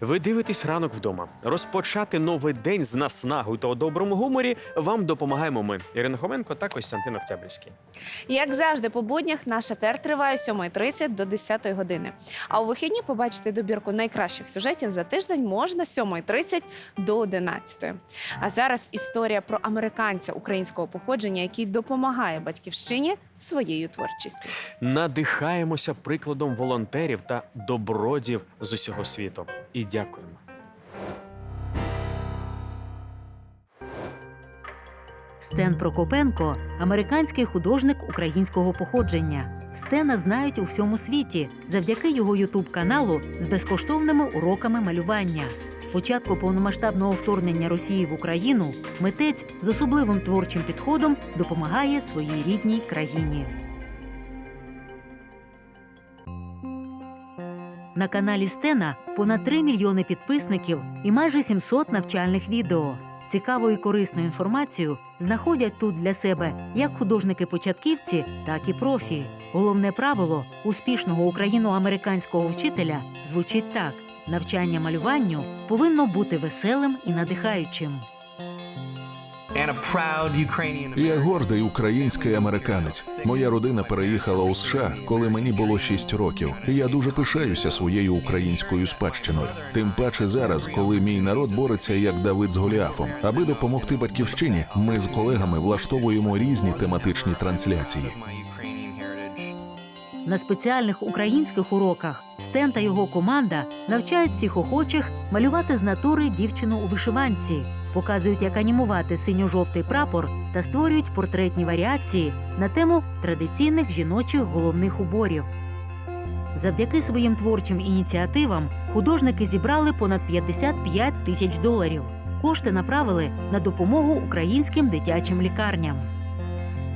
Ви дивитесь ранок вдома. Розпочати новий день з наснагою та у доброму гуморі вам допомагаємо ми, Ірина Хоменко та Костянтин Октябрьський. Як завжди, по буднях наш етер триває з 7.30 до 10 години. А у вихідні побачити добірку найкращих сюжетів за тиждень можна з 7.30 до 11. А зараз історія про американця українського походження, який допомагає батьківщині своєю творчістю. Надихаємося прикладом волонтерів та добродів з усього світу. І дякуємо. Стен Прокопенко американський художник українського походження. Стена знають у всьому світі завдяки його ютуб-каналу з безкоштовними уроками малювання. З початку повномасштабного вторгнення Росії в Україну митець з особливим творчим підходом допомагає своїй рідній країні. На каналі Стена понад 3 мільйони підписників і майже 700 навчальних відео. Цікаву і корисну інформацію знаходять тут для себе як художники-початківці, так і профі. Головне правило успішного україно-американського вчителя звучить так: навчання малюванню повинно бути веселим і надихаючим. Я гордий український американець. Моя родина переїхала у США, коли мені було 6 років. Я дуже пишаюся своєю українською спадщиною. Тим паче зараз, коли мій народ бореться як Давид з Голіафом. Аби допомогти батьківщині, ми з колегами влаштовуємо різні тематичні трансляції. На спеціальних українських уроках Стен та його команда навчають всіх охочих малювати з натури дівчину у вишиванці, показують, як анімувати синьо-жовтий прапор та створюють портретні варіації на тему традиційних жіночих головних уборів. Завдяки своїм творчим ініціативам художники зібрали понад 55 тисяч доларів. Кошти направили на допомогу українським дитячим лікарням.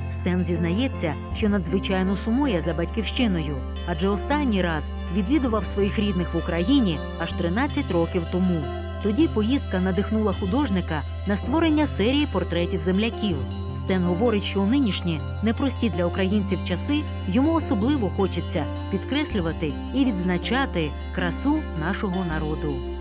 Стен зізнається, що надзвичайно сумує за батьківщиною, адже останній раз відвідував своїх рідних в Україні аж 13 років тому. Тоді поїздка надихнула художника на створення серії портретів земляків. Стен говорить, що у нинішні непрості для українців часи йому особливо хочеться підкреслювати і відзначати красу нашого народу.